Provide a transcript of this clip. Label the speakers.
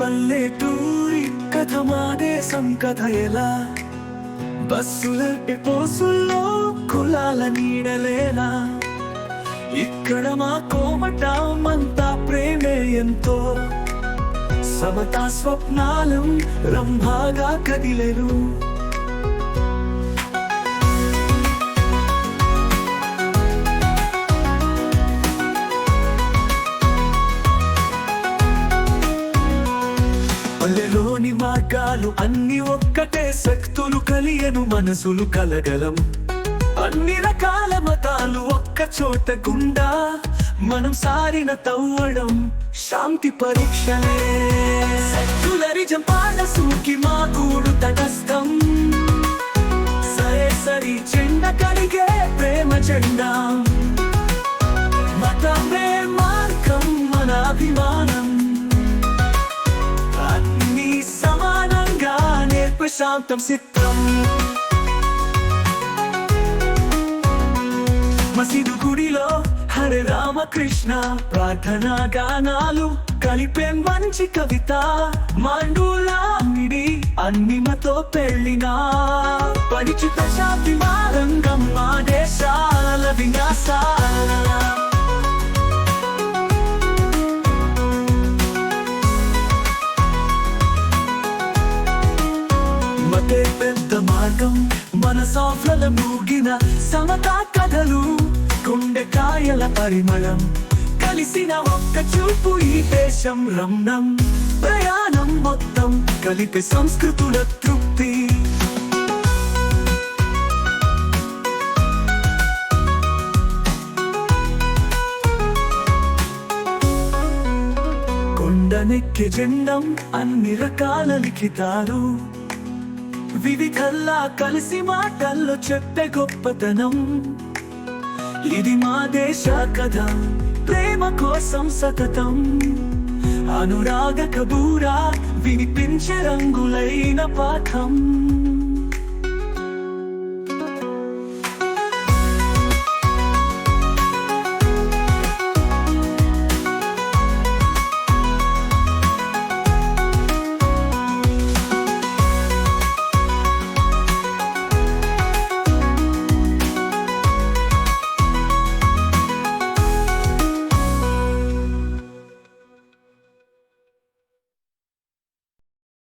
Speaker 1: పల్లెటూరి కథ మాదే దేశం ఎలా? బస్సుల పోసుల్లో కులాల నీడలేనా? ఇక్కడ మా కోమటమంతా ప్రేమే ఎంతో. సమతా స్వప్నాలం రంభాగా కదిలేరు. పల్లెలోని మార్గాలు అన్ని ఒక్కటే శక్తులు కలియను మనసులు కలగలం. అన్ని రకాల మతాలు ఒక్క చోట గుండా మనం సారిన తవ్వడం శాంతి పరీక్షలే. సెక్యులరిజం పాలసూకి మా కూడు శాంతం సిత్రం మసీదు గుడిలో హరే రామకృష్ణ ప్రార్థనా గానాలు కలిపే మంచి కవిత మాండూలామిడి అన్నిమతో పెళ్ళిన పరిచిత శాంతి మారంగం మా దేశాల వినాశాల మార్గం. మన సోఫ్లల మూగిన సమతా కథలు గుండెకాయల పరిమళం. కలిసిన ఒక్క చూపు ఈ దేశం రమ్నం ప్రయాణం మొత్తం కలిపి సంస్కృతుల తృప్తి. కొండనెక్కి జెండం అన్ని రకాల లిఖితాలు. వివిధల్లా కలిసి మాటల్లో చెప్పే గొప్పతనం. ఇది మా దేశ కథ ప్రేమ కోసం సతతం. అనురాగ కబూరా వినిపించే రంగులైన పాఠం.